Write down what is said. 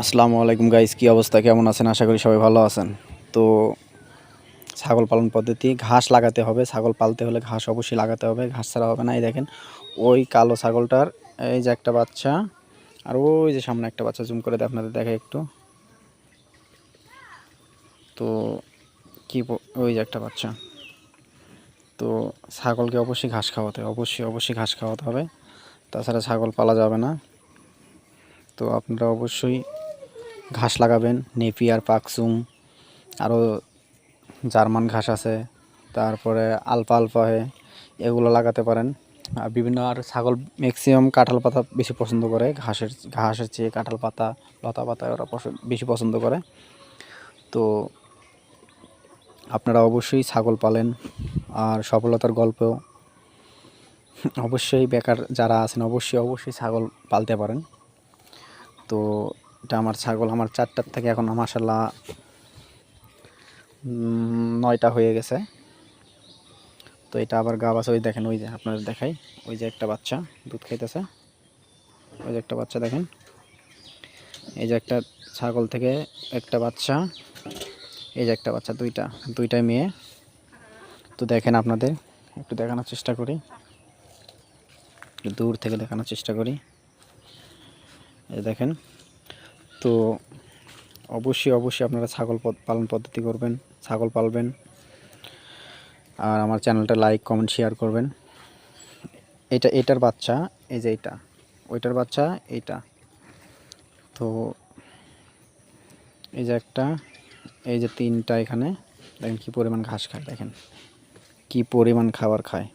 আসসালামু আলাইকুম গাইস কি অবস্থা? কেমন আছেন? আশা করি সবাই ভালো আছেন। তো ছাগল পালন পদ্ধতি, ঘাস লাগাতে হবে। ছাগল পালতে হলে ঘাস অবশ্যই লাগাতে হবে। ঘাস ছাড়া হবে না। এই দেখেন, ওই কালো ছাগলটার, এই যে একটা বাচ্চা, আর ওই যে সামনে একটা বাচ্চা জুম করে দেয় আপনাদের দেখে একটু। তো কি ওই যে একটা বাচ্চা। তো ছাগলকে অবশ্যই ঘাস খাওয়াতে হবে। অবশ্যই অবশ্যই ঘাস খাওয়াতে হবে। তাছাড়া ছাগল পালা যাবে না। তো আপনারা অবশ্যই ঘাস লাগাবেন, নেপিয়ার, পাকসুম আরও জার্মান ঘাস আছে, তারপরে আলফা আলফা হয়ে এগুলো লাগাতে পারেন। আর বিভিন্ন আর ছাগল ম্যাক্সিমাম কাঁঠাল পাতা বেশি পছন্দ করে, ঘাসের ঘাসের চেয়ে কাঁঠাল পাতা, লতা পাতা ওরা বেশি পছন্দ করে। তো আপনারা অবশ্যই ছাগল পালেন আর সফলতার গল্প অবশ্যই বেকার যারা আছেন, অবশ্যই অবশ্যই ছাগল পালতে পারেন। তো এটা আমার ছাগল, আমার চারটার থেকে এখন মাসাল্লাহ নয়টা হয়ে গেছে। তো এটা আবার গা বাছা ওই দেখেন, ওই যে আপনাদের দেখাই, ওই যে একটা বাচ্চা দুধ খাইতেছে। ওই যে একটা বাচ্চা দেখেন। এই যে একটা ছাগল থেকে একটা বাচ্চা, এই যে একটা বাচ্চা, দুইটা দুইটাই মেয়ে। তো দেখেন আপনাদের, একটু দেখানোর চেষ্টা করি। দূর থেকে দেখানোর চেষ্টা করি। এই দেখেন তো অবশ্যই অবশ্যই আপনারা ছাগল পালন পদ্ধতি করবেন, ছাগল পালবেন। আর আমার চ্যানেলটা লাইক কমেন্ট শেয়ার করবেন। এটা, এটার বাচ্চা, এই যে এইটা ওইটার বাচ্চা, এইটা। তো এই যে একটা, এই যে তিনটা এখানে, দেখেন কী পরিমাণ ঘাস খায়, দেখেন। কি পরিমাণ খাবার খায়।